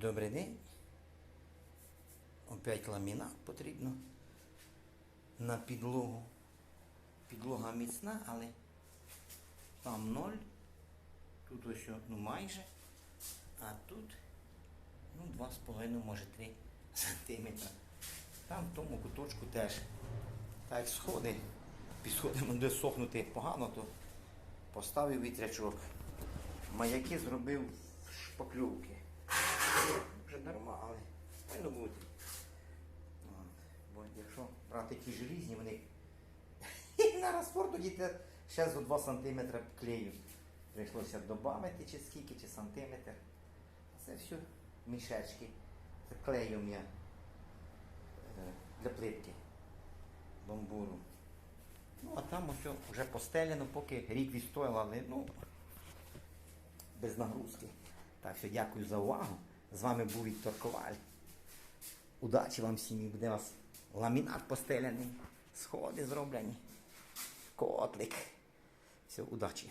Добрий день. Опять ламінат потрібно на підлогу. Підлога міцна, але там ноль. Тут ось ну майже. А тут ну, 2,5, може 3 сантиметра. Там в тому куточку теж. Так як сходи, підсходимо де сохнути погано, то поставив вітрячок. Маяки зробив шпаклювки. Повинно бути. От. Бо якщо брати ті желізні, вони на розфор тоді ще за 2 см клею. Прийшлося додати чи скільки, чи сантиметр. Це все мішечки. Це клеєм я е, для плитки бамбуру. Ну, а там ось вже постелено, поки рік відстояло, але ну, без нагрузки. Так що дякую за увагу. З вами був Віктор Коваль. Удачі вам всім буде у вас ламінат постеляний, сходи зроблені, котлик. Все, удачі.